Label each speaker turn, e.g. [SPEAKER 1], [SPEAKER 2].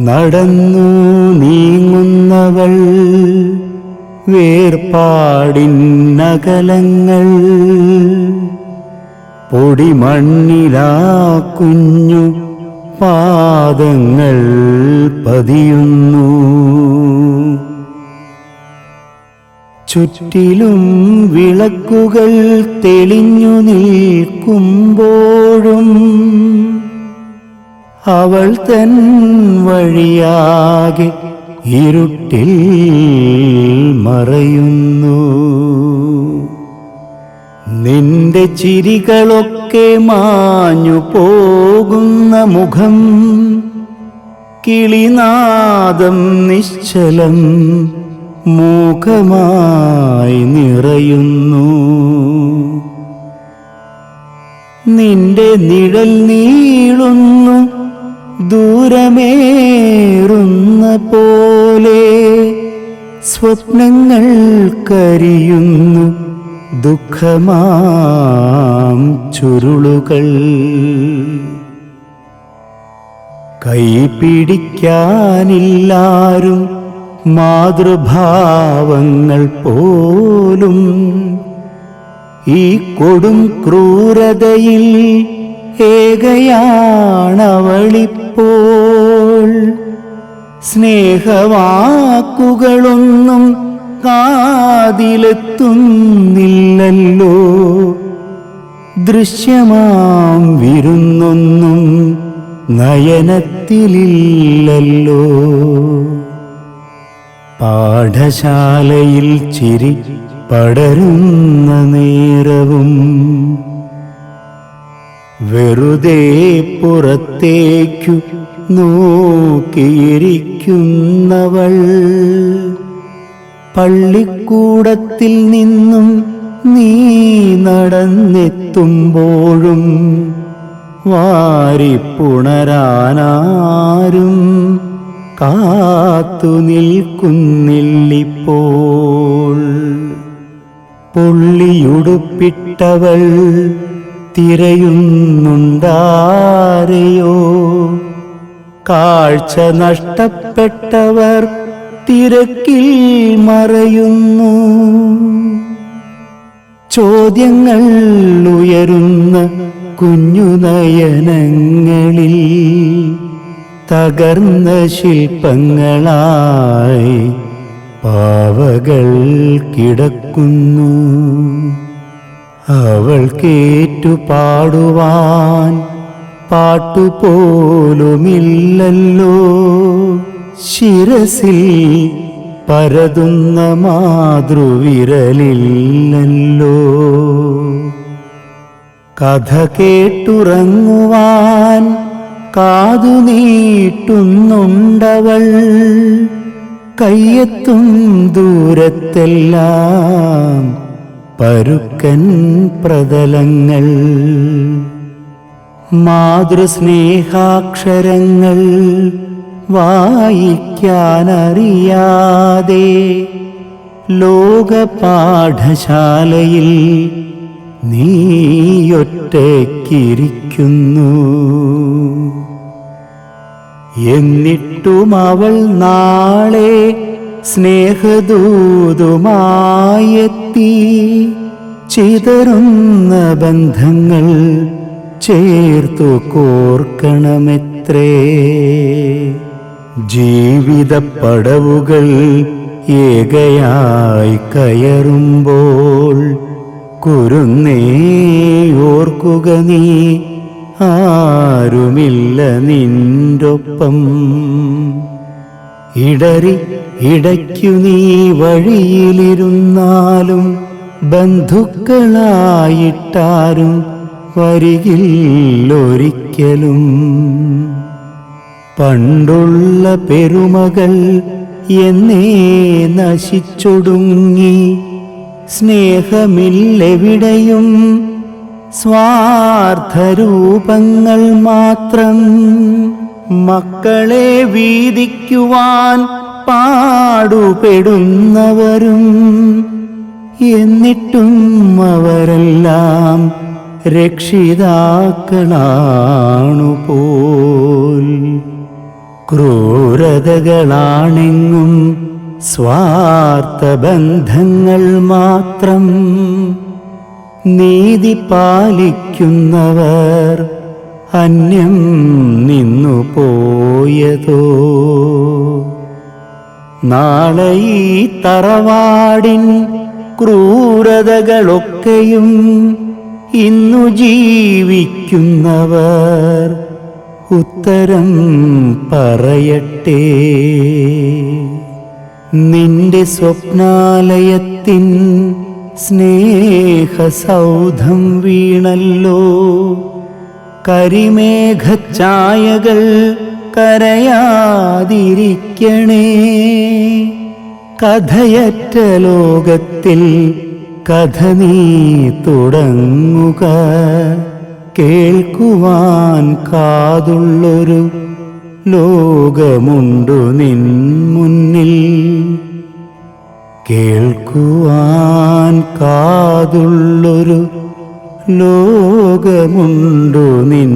[SPEAKER 1] നടന്നു നീങ്ങുന്നവൾ വേർപാടിന്നകലങ്ങൾ. പൊടിമണ്ണിലാ കുഞ്ഞു പാദങ്ങൾ പതിയുന്നു. ചുറ്റിലും വിളക്കുകൾ തെളിഞ്ഞു നിൽക്കുമ്പോഴും അവൾ തൻ വഴിയാകെ ഇരുട്ടിൽ മറയുന്നു. നിന്റെ ചിരികളൊക്കെ മാഞ്ഞു പോകുന്ന മുഖം കിളിനാദം നിശ്ചലം മൂകമായി നിറയുന്നു. നിന്റെ നിഴൽ നീളുന്നു ദൂരമേറുന്ന പോലെ സ്വപ്നങ്ങൾ കരിയുന്നു ദുഃഖമാം ചുരുളുകൾ. കൈപിടിക്കാനില്ലാരും മാതൃഭാവങ്ങൾ പോലും ഈ കൊടും ക്രൂരതയിൽ ഏകയാണവളിപ്പോൾ. സ്നേഹവാക്കുകളൊന്നും കാതിലെത്തുന്നില്ലല്ലോ. ദൃശ്യമാം വിരുന്നൊന്നും നയനത്തിലില്ലല്ലോ. പാഠശാലയിൽ ചിരി പടരുന്ന നേരവും വെറുതെ പുറത്തേക്കു നോക്കിയിരിക്കുന്നവൾ. പള്ളിക്കൂടത്തിൽ നിന്നും നീ നടന്നെത്തുമ്പോഴും വാരിപ്പുണരാനാരും കാത്തു നിൽക്കുന്നില്ലിപ്പോൾ. പൊള്ളിയുടുപ്പിട്ടവൾ തിരയുന്നുണ്ടാരെയോ? കാഴ്ച നഷ്ടപ്പെട്ടവർ തിരക്കിൽ മറയുന്നു. ചോദ്യങ്ങൾ ഉയരുന്ന കുഞ്ഞുനയനങ്ങളിൽ തകർന്ന ശില്പങ്ങളായി പാവകൾ കിടക്കുന്നു. അവൾ കേറ്റു പാടുവാൻ പാട്ടുപോലുമില്ലല്ലോ. ശിരസിൽ പരതുന്ന മാതൃവിരലില്ലല്ലോ. കഥ കേട്ടുറങ്ങുവാൻ കാതു നീട്ടുന്നുണ്ടവൾ. കയ്യെത്തും ദൂരത്തെല്ലാം പരുക്കൻ പ്രതലങ്ങൾ മാതൃസ്നേഹാക്ഷരങ്ങൾ വായിക്കാനറിയാതെ ലോകപാഠശാലയിൽ നീയൊറ്റക്കിരിക്കുന്നു എന്നിട്ടുമവൾ നാളെ സ്നേഹദൂതുമായെത്തി ചിതറുന്ന ബന്ധങ്ങൾ ചേർത്തു കോർക്കണമെത്രേ? ജീവിത പടവുകൾ ഏകയായി കയറുമ്പോൾ കുരുന്നേ ഓർക്കുക നീ ആരുമില്ല നിന്റൊപ്പം ഇടറി ഇടയ്ക്കു നീ വഴിയിലിരുന്നാലും ബന്ധുക്കളായിട്ടാരും വരികില്ലൊരിക്കലും. പണ്ടുള്ള പെരുമകൾ എന്നേ നശിച്ചൊടുങ്ങി. സ്നേഹമില്ലെവിടെയും സ്വാർത്ഥരൂപങ്ങൾ മാത്രം മക്കളെ വീതിക്കുവാൻ പാടുപെടുന്നവരും എന്നിട്ടും അവരെല്ലാം രക്ഷിതാക്കളാണു പോൽ ക്രൂരതകളാണെങ്ങും സ്വാർത്ഥബന്ധങ്ങൾ മാത്രം നീതി പാലിക്കുന്നവർ അന്യം നിന്നു പോയതോ? നാളെ ഈ തറവാടിൻ ക്രൂരതകളൊക്കെയും ഇന്നു ജീവിക്കുന്നവർ ഉത്തരം പറയട്ടെ. നിന്റെ സ്വപ്നാലയത്തിൻ സ്നേഹസൗധം വീണല്ലോ. കരിമേഘഛായകൾ കരയാതിരിക്കണേ. കഥയറ്റ ലോകത്തിൽ കഥ നീ തുടങ്ങുക. കേൾക്കുവാൻ കാതുള്ളൊരു ലോകമുണ്ടു നിൻ മുന്നിൽ. കേൾക്കുവാൻ കാതുള്ളൊരു ലോകമുണ്ടു നിൻ